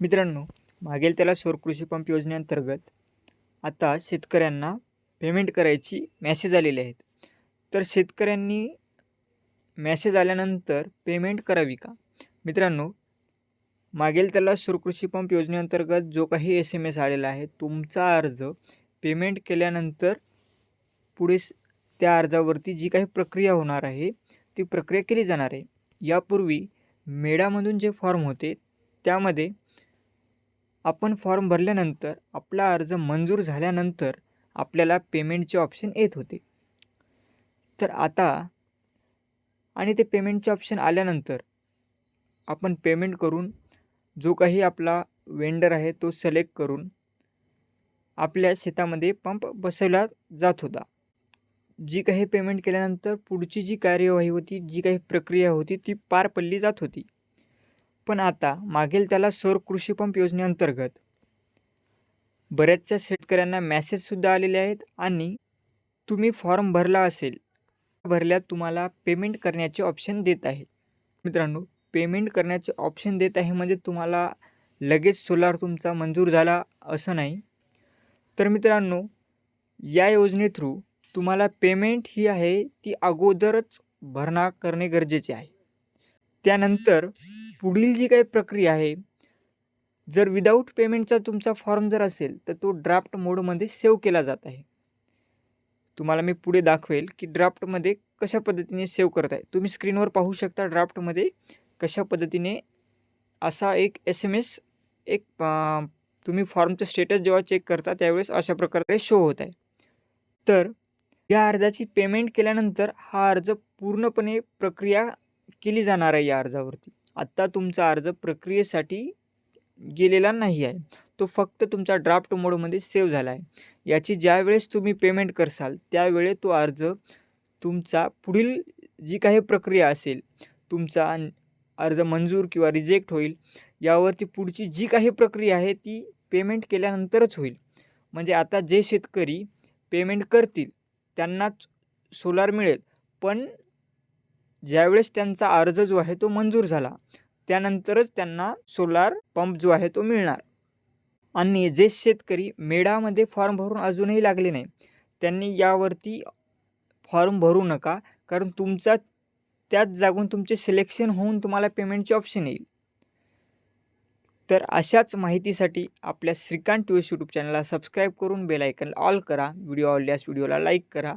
मित्रांनो मागेल त्याला सौर कृषी पंप योजनेअंतर्गत आता शेतकऱ्यांना पेमेंट करायची मॅसेज आलेले आहेत. तर शेतकऱ्यांनी मॅसेज आल्यानंतर पेमेंट करावी का? मित्रांनो मागेल त्याला सौर कृषी पंप योजनेअंतर्गत जो काही एस एम एस आलेला आहे तुमचा अर्ज पेमेंट केल्यानंतर पुढे त्या अर्जावरती जी काही प्रक्रिया होणार आहे ती प्रक्रिया केली जाणार आहे. यापूर्वी मेडामधून जे फॉर्म होते त्यामध्ये आपण फॉर्म भरल्यानंतर आपला अर्ज मंजूर झाल्यानंतर आपल्याला पेमेंटचे ऑप्शन येत होते. तर आता आणि ते पेमेंटचे ऑप्शन आल्यानंतर आपण पेमेंट करून जो काही आपला वेंडर आहे तो सिलेक्ट करून आपल्या शेतामध्ये पंप बसवला जात होता. जी काही पेमेंट केल्यानंतर पुढची जी कार्यवाही होती जी काही प्रक्रिया होती ती पार पडली जात होती. पण आता मागील त्याला सौर कृषी पंप योजनेअंतर्गत बऱ्याचशा शेतकऱ्यांना मॅसेजसुद्धा आलेले आहेत आणि तुम्ही फॉर्म भरला असेल भरल्यात तुम्हाला पेमेंट करण्याचे ऑप्शन देत आहे. मित्रांनो पेमेंट करण्याचे ऑप्शन देत आहे म्हणजे तुम्हाला लगेच सोलार तुमचा मंजूर झाला असं नाही. तर मित्रांनो या योजने थ्रू तुम्हाला पेमेंट ही आहे ती अगोदरच भरणा करणे गरजेचे आहे. त्यानंतर पुढील जी काही प्रक्रिया आहे जर विदाऊट पेमेंटचा तुमचा फॉर्म जर असेल तर तो ड्राफ्ट मोडमध्ये सेव्ह केला जात आहे. तुम्हाला मी पुढे दाखवेल की ड्राफ्टमध्ये कशा पद्धतीने सेव्ह करत आहे. तुम्ही स्क्रीनवर पाहू शकता ड्राफ्टमध्ये कशा पद्धतीने असा एक एस एम एस एक तुम्ही फॉर्मचं स्टेटस जेव्हा चेक करता त्यावेळेस अशा प्रकारे शो होत आहे. तर या अर्जाची पेमेंट केल्यानंतर हा अर्ज पूर्णपणे प्रक्रिया केली जाणार आहे या अर्जावरती. आत्ता तुमचा अर्ज प्रक्रियेसाठी गेलेला नाही आहे. तो फक्त तुमचा ड्राफ्ट मोडमध्ये सेव्ह झाला आहे. याची ज्यावेळेस तुम्ही पेमेंट करसाल त्यावेळे तो अर्ज तुमचा पुढील जी काही प्रक्रिया असेल तुमचा अर्ज मंजूर किंवा रिजेक्ट होईल यावरती पुढची जी काही प्रक्रिया आहे ती पेमेंट केल्यानंतरच होईल. म्हणजे आता जे शेतकरी पेमेंट करतील त्यांनाच सोलार मिळेल. पण ज्यावेळेस त्यांचा अर्ज जो आहे तो मंजूर झाला त्यानंतरच त्यांना सोलार पंप जो आहे तो मिळणार. आणि जे शेतकरी मेढामध्ये फॉर्म भरून अजूनही लागले नाही त्यांनी यावरती फॉर्म भरू नका कारण तुमचा त्याच जागून तुमचे सिलेक्शन होऊन तुम्हाला पेमेंटचे ऑप्शन येईल. तर अशाच माहितीसाठी आपल्या श्रीकांत टू यूट्यूब चॅनलला सबस्क्राईब करून बेल आयकन ऑल करा. व्हिडिओ आवडल्यास व्हिडिओला लाईक करा.